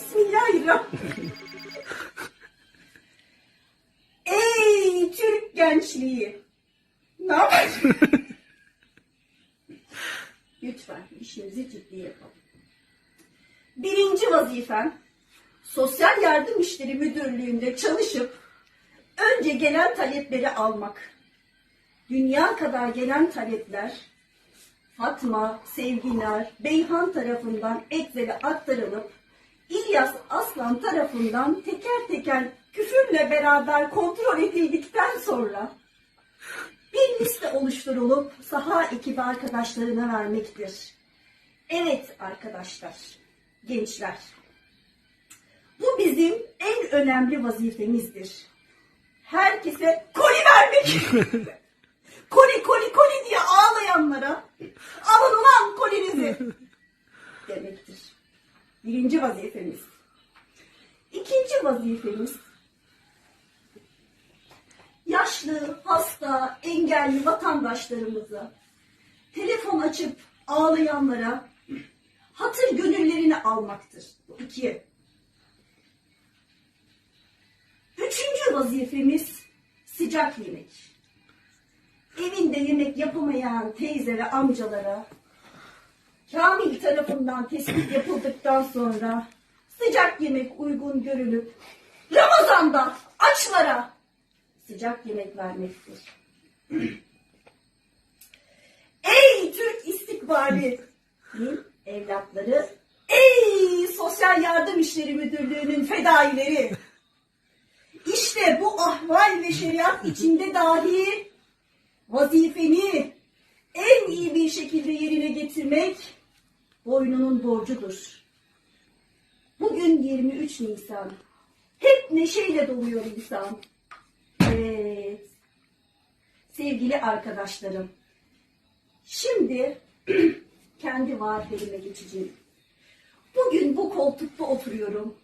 Bismillahirrahmanirrahim. Ey Türk gençliği! Ne yapıyorsun? Lütfen işimizi ciddi yapalım. Birinci vazifen Sosyal Yardım İşleri Müdürlüğü'nde çalışıp önce gelen talepleri almak. Dünya kadar gelen talepler Fatma, Sevgiler, Beyhan tarafından Eksel'e aktarılıp İlyas Aslan tarafından teker teker küfürle beraber kontrol edildikten sonra bir liste oluşturulup saha ekibi arkadaşlarına vermektir. Evet arkadaşlar, gençler. Bu bizim en önemli vazifemizdir. Herkese koli vermek. koli koli koli diye ağlayanlara alın ulan kolinizi demektir. Birinci vazifemiz. İkinci vazifemiz yaşlı, hasta, engelli vatandaşlarımıza telefon açıp ağlayanlara hatır gönüllerini almaktır. Bu iki. Üçüncü vazifemiz sıcak yemek. Evinde yemek yapamayan teyze ve amcalara Kamil tarafından tespit yapıldıktan sonra sıcak yemek uygun görülüp Ramazan'da açlara sıcak yemek vermektir. Ey Türk istikbali evlatları, ey Sosyal Yardım İşleri Müdürlüğü'nün fedaileri. İşte bu ahval ve şeriat içinde dahi vazifeni borcudur. Bugün 23 Nisan. Hep neşeyle doluyor insan. Evet. Sevgili arkadaşlarım. Şimdi kendi vaatlerime geçeceğim. Bugün bu koltukta oturuyorum.